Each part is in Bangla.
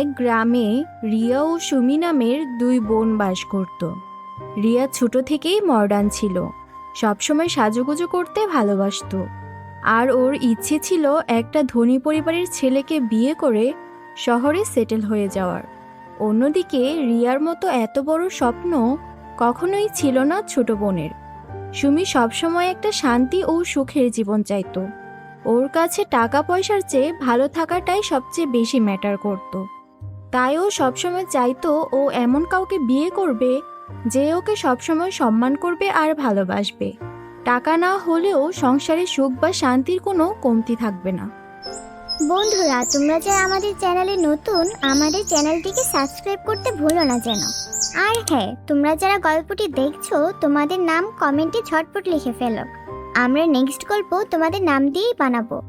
এক গ্রামে রিয়া ও সুমি নামের দুই বোন বাস করত। রিয়া ছোট থেকেই মডার্ন ছিল। সবসময় সাজুগুজু করতে ভালোবাসতো। আর ওর ইচ্ছে ছিল একটা ধনী পরিবারের ছেলেকে বিয়ে করে শহরে সেটেল হয়ে যাওয়ার। অন্যদিকে রিয়ার মতো এত বড় স্বপ্ন কখনোই ছিল না ছোট বোনের। সুমি সবসময় একটা শান্তি ও সুখের জীবন চাইতো। ওর কাছে টাকা পয়সার চেয়ে ভালো থাকাটাই সবচেয়ে বেশি ম্যাটার করত। তাই ও সবসময় চাইতো ও এমন কাউকে বিয়ে করবে যে ওকে সবসময় সম্মান করবে আর ভালোবাসবে। টাকা না হলেও সংসারে সুখ বা শান্তির কোনো কমতি থাকবে না। বন্ধুরা তোমরা যারা আমাদের চ্যানেলে নতুন আমাদের চ্যানেলটিকে সাবস্ক্রাইব করতে ভুলো না যেন। আর হ্যাঁ তোমরা যারা গল্পটি দেখছ তোমাদের নাম কমেন্টে ঝটপট লিখে ফেলো। আমরা নেক্সট গল্প তোমাদের নাম দিয়েই বানাবো।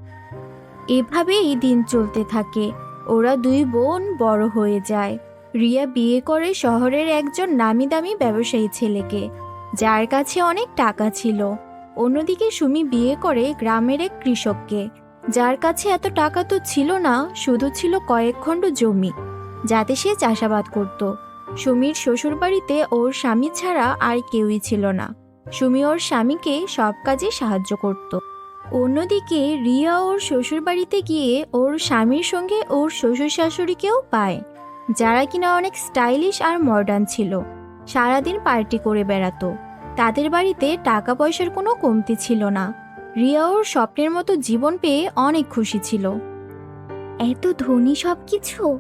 এভাবেই দিন চলতে থাকে। ওরা দুই বোন বড় হয়ে যায়। রিয়া বিয়ে করে শহরের একজন নামি দামি ব্যবসায়ী ছেলেকে, যার কাছে অনেক টাকা ছিল। অন্যদিকে সুমি বিয়ে করে গ্রামের এক কৃষককে, যার কাছে এত টাকা তো ছিল না, শুধু ছিল কয়েক খণ্ড জমি, যাতে সে চাষাবাদ করত। সুমির শ্বশুরবাড়িতে ওর স্বামী ছাড়া আর কেউই ছিল না। সুমি ওর স্বামীকে সব কাজে সাহায্য করত। অন্যদিকে রিয়া ওর শ্বশুরবাড়িতে গিয়ে ওর স্বামীর সঙ্গে ওর শ্বশুর শাশুড়িকেও পায়, যারা কিনা অনেক স্টাইলিশ আর মডার্ন ছিল। সারাদিন পার্টি করে বেড়াতো। তাদের বাড়িতে টাকা পয়সার কোনো কমতি ছিল না। রিয়া ওর স্বপ্নের মতো জীবন পেয়ে অনেক খুশি ছিল। এত ধনী সব কিছু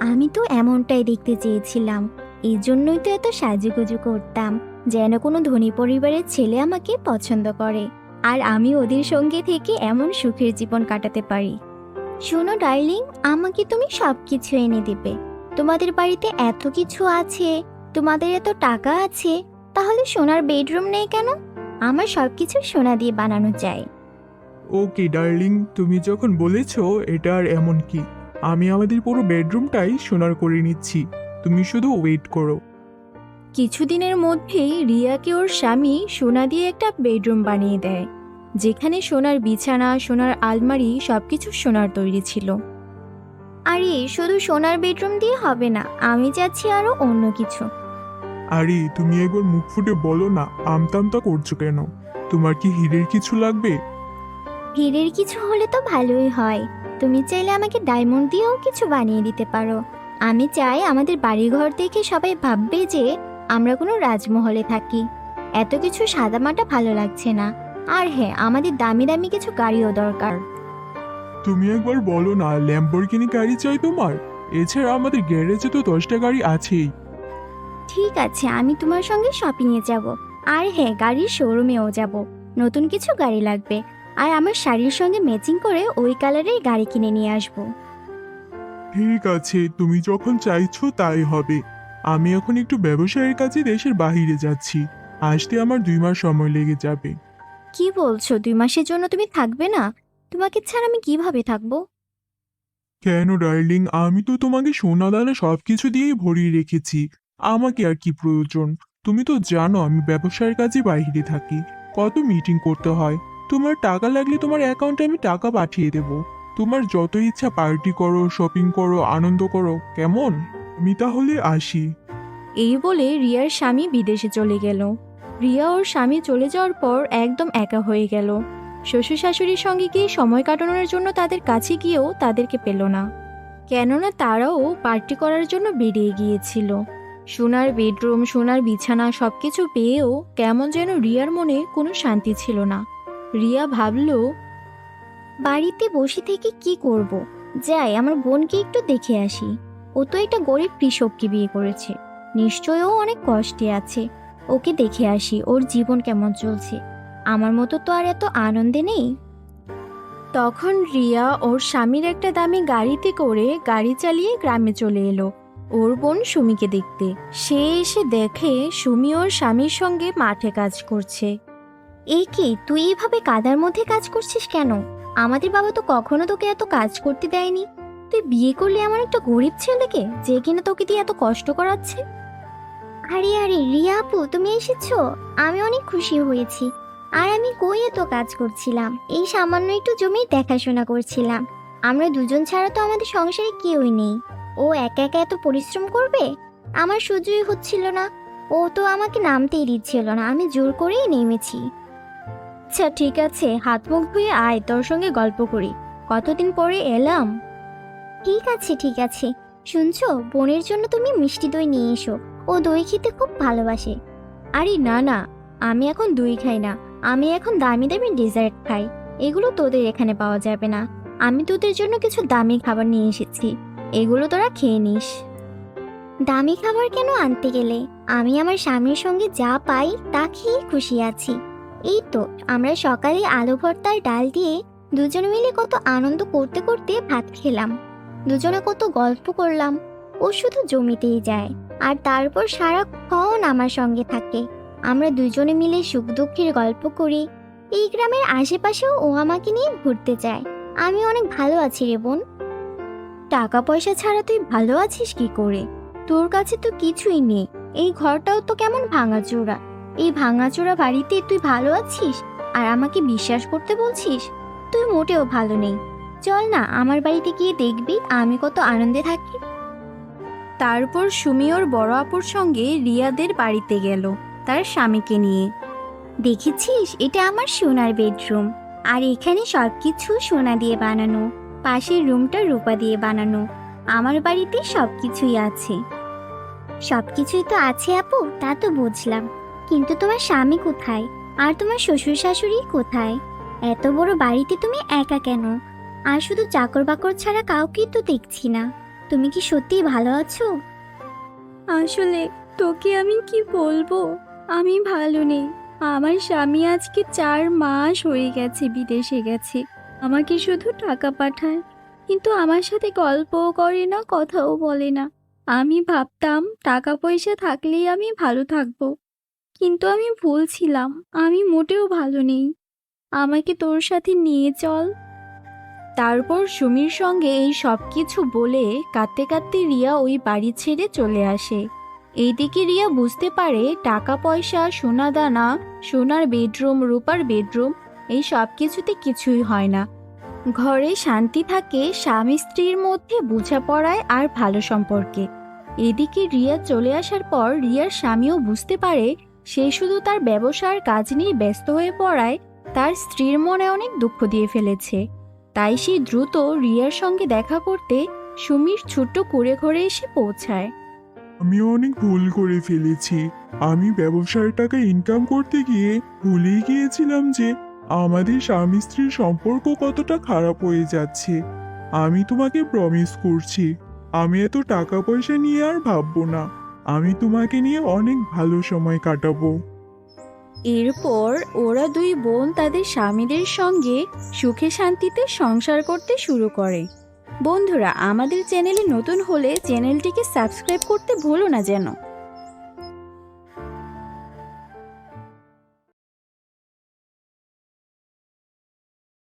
আমি তো এমনটাই দেখতে চেয়েছিলাম। এই জন্যই তো এত সাজুগুজু করতাম, যেন কোনো ধনী পরিবারের ছেলে আমাকে পছন্দ করে। আর আমি ওদের সঙ্গে থেকে এমন সুখের জীবন কাটাতে পারি। শোনো ডার্লিং আমাকে তুমি সব কিছু এনে দেবে। তোমাদের বাড়িতে এত কিছু আছে তোমাদের এত টাকা আছে তাহলে সোনার বেডরুম নেই কেন? আমার সব কিছু সোনা দিয়ে বানানো যায়। ওকে ডার্লিং তুমি যখন বলেছ এটা আর এমন কি আমি আমাদের পুরো বেডরুমটাই সোনার করে নিচ্ছি। তুমি শুধু ওয়েট করো। কিছুদিনের মধ্যেই রিয়াকে ওর স্বামী সোনা দিয়ে একটা বেডরুম বানিয়ে দেয়। যেখানে সোনার বিছানা সোনার আলমারি সবকিছু সোনার তৈরি ছিল। আরে শুধু সোনার বেডরুম দিয়ে হবে না আমি চাচ্ছি আরও অন্য কিছু। আরে তুমি একবার মুখ ফুটে বলো না আমতামতা করছ কেন? তোমার কি হীরের কিছু লাগবে? হীরের কিছু হলে তো ভালোই হয়। তুমি চাইলে আমাকে ডায়মন্ড দিয়েও কিছু বানিয়ে দিতে পারো। আমি চাই আমাদের বাড়িঘর দেখে সবাই ভাববে যে আমরা কোনো রাজমহলে থাকি। এত কিছু সাদামাটা ভালো লাগছে না। আর হ্যাঁ আমাদের দামি দামি কিছু গাড়িও দরকার। তুমি একবার বলো না ল্যাম্বরগিনি গাড়ি চাই তোমার? এছাড়া আমাদের গ্যারেজে তো দশটা গাড়ি আছেই। ঠিক আছে আমি তোমার সঙ্গে শপিংয়ে যাব। আর হ্যাঁ গাড়ির শোরুমেও যাব। নতুন কিছু গাড়ি লাগবে। আর আমার শাড়ির সঙ্গে ম্যাচিং করে ওই কালারের গাড়ি কিনে নিয়ে আসব। ঠিক আছে তুমি যখন চাইছো তাই হবে। আমি এখন একটু ব্যবসায়ের কাজে দেশের বাহিরে যাচ্ছি। আসতে আমার দুই মাস সময় লেগে যাবে। কি বলছো? দুই মাসের জন্য তুমি থাকবে না? তোমাকে ছাড়া আমি কীভাবে থাকব? কেন ডার্লিং? আমি তো তোমাকে সোনা দানা সব কিছু দিয়েই ভরিয়ে রেখেছি। আমাকে আর কি প্রয়োজন? তুমি তো জানো আমি ব্যবসার কাজে বাইরে থাকি। কত মিটিং করতে হয়? তোমার টাকা লাগলে তোমার অ্যাকাউন্টে আমি টাকা পাঠিয়ে দেব। তোমার যত ইচ্ছা পার্টি করো শপিং করো আনন্দ করো কেমন? আমি তাহলে আসি। এই বলে রিয়ার স্বামী বিদেশে চলে গেল। রিয়া ওর স্বামী চলে যাওয়ার পর একদম একা হয়ে গেল। শ্বশুর শাশুড়ির সঙ্গে গিয়ে সময় কাটানোর জন্য তাদের কাছে গিয়েও তাদেরকে পেল না। কেননা তারাও পার্টি করার জন্য বেরিয়ে গিয়েছিল। সোনার বেডরুম, সোনার বিছানা সব কিছু পেয়েও কেমন যেন রিয়ার মনে কোনো শান্তি ছিল না। রিয়া ভাবল, বাড়িতে বসে থেকে কি করব। যাই, আমার বোনকে একটু দেখে আসি। ও তো একটা গরিব কৃষককে বিয়ে করেছে। নিশ্চয়ও অনেক কষ্টে আছে। ওকে দেখে আসি ওর জীবন কেমন চলছে। আমার মতো তো আর এত আনন্দে নেই। তখন রিয়া ওর স্বামীর একটা দামি গাড়িতে করে গাড়ি চালিয়ে গ্রামে চলে এলো ওর বোন সুমিকে দেখতে। সে এসে দেখে সুমি ওর স্বামীর সঙ্গে মাঠে কাজ করছে। এই কি, তুই এভাবে কাদার মধ্যে কাজ করছিস কেন? আমাদের বাবা তো কখনো তোকে এত কাজ করতে দেয়নি। তুই বিয়ে করলি এমন একটা গরিব ছেলেকে যে কিনা তোকে দিয়ে এত কষ্ট করাচ্ছে? আরে আরে রিয়া আপু তুমি এসেছ? আমি অনেক খুশি হয়েছি। আর আমি কই এত কাজ করছিলাম। এই সামান্য একটু জমি দেখাশোনা করছিলাম। আমরা দুজন ছাড়া তো আমাদের সংসারে কেউই নেই। ও একা একা এত পরিশ্রম করবে? আমার সুযোগই হচ্ছিল না। ও তো আমাকে নামতেই দিচ্ছিল না। আমি জোর করেই নেমেছি। আচ্ছা ঠিক আছে। হাত মুখ ধুয়ে আয়, তোর সঙ্গে গল্প করি। কতদিন পরে এলাম? ঠিক আছে ঠিক আছে। শুনছো? বোনের জন্য তুমি মিষ্টি দই নিয়ে এসো। ও দই খেতে খুব ভালোবাসে। আরে না না, আমি এখন দই খাই না। আমি এখন দামি দামি ডেজার্ট খাই। এগুলো তোদের এখানে পাওয়া যাবে না। আমি তোদের জন্য কিছু দামি খাবার নিয়ে এসেছি। এগুলো তোরা খেয়ে নিস। দামি খাবার কেন আনতে গেলে? আমি আমার স্বামীর সঙ্গে যা পাই, তা খেয়ে খুশি আছি। এই তো, আমরা সকালে আলু ভর্তার ডাল দিয়ে দুজনে মিলে কত আনন্দ করতে করতে ভাত খেলাম। দুজনে কত গল্প করলাম। ও শুধু জমিতেই যায়, আর তারপর সারাক্ষণ আমার সঙ্গে থাকে। আমরা দুজনে মিলে সুখ দুঃখের গল্প করি। এই গ্রামের আশেপাশেও ও আমাকে নিয়ে ঘুরতে যায়। আমি অনেক ভালো আছি রে বোন। টাকা পয়সা ছাড়া তুই ভালো আছিস কি করে? তোর কাছে তো কিছুই নেই। এই ঘরটাও তো কেমন ভাঙাচোরা। এই ভাঙাচোরা বাড়িতে তুই ভালো আছিস? আর আমাকে বিশ্বাস করতে বলছিস? তুই মোটেও ভালো নেই। চল না, আমার বাড়িতে গিয়ে দেখবি আমি কত আনন্দে থাকি। তারপর সুমি ওর বড় আপুর সঙ্গে রিয়াদের বাড়িতে গেল, তার স্বামীকে নিয়ে। দেখেছিস, এটা আমার সোনার বেডরুম। আর এখানে সব সবকিছু সোনা দিয়ে বানানো, পাশের রুমটা রূপা দিয়ে বানানো, আমার বাড়িতে সব কিছুই আছে। সব কিছুই তো আছে আপু, তা তো বুঝলাম। কিন্তু তোমার স্বামী কোথায়? আর তোমার শ্বশুর শাশুড়ি কোথায়? এত বড় বাড়িতে তুমি একা কেন? আর শুধু চাকর বাকর ছাড়া কাউকেই তো দেখছি না। তুমি কি সত্যিই ভালো আছো? আসলে তোকে আমি কি বলব? আমি ভালো নেই। আমার স্বামী আজকে চার মাস হয়ে গেছে, বিদেশে গেছে। আমাকে শুধু টাকা পাঠায়। কিন্তু আমার সাথে গল্পও করে না, কথাও বলে না। আমি ভাবতাম টাকা পয়সা থাকলেই আমি ভালো থাকব। কিন্তু আমি ভুল ছিলাম। আমি মোটেও ভালো নেই। আমাকে তোর সাথে নিয়ে চল। তারপর সুমির সঙ্গে এই সব কিছু বলে কাঁদতে কাঁদতে রিয়া ওই বাড়ি ছেড়ে চলে আসে। এইদিকে রিয়া বুঝতে পারে টাকা, পয়সা, সোনা দানা, সোনার বেডরুম, রূপার বেডরুম, এই সব কিছুতে কিছুই হয় না। ঘরে শান্তি থাকে স্বামী স্ত্রীর মধ্যে বোঝাপড়ায় আর ভালো সম্পর্কে। এদিকে রিয়া চলে আসার পর রিয়ার স্বামীও বুঝতে পারে সে শুধু তার ব্যবসার কাজ নিয়ে ব্যস্ত হয়ে পড়ায়, তার স্ত্রীর মনে অনেক দুঃখ দিয়ে ফেলেছে। তাই সে দ্রুত রিয়ার সঙ্গে দেখা করতে সুমির ছোট্ট কুড়ে ঘরে এসে পৌঁছায়। আমি অনেক ভুল করে ফেলেছি। আমি ব্যবসার টাকা ইনকাম করতে গিয়ে ভুলেই গিয়েছিলাম যে আমাদের স্বামী স্ত্রীর সম্পর্ক কতটা খারাপ হয়ে যাচ্ছে। আমি তোমাকে প্রমিস করছি, আমি এত টাকা পয়সা নিয়ে আর ভাববো না। আমি তোমাকে নিয়ে অনেক ভালো সময় কাটাবো। এরপর ওরা দুই বোন তাদের স্বামীদের সঙ্গে সুখে শান্তিতে সংসার করতে শুরু করে। বন্ধুরা, আমাদের চ্যানেলে নতুন হলে চ্যানেলটিকে সাবস্ক্রাইব করতে ভুলো না যেন।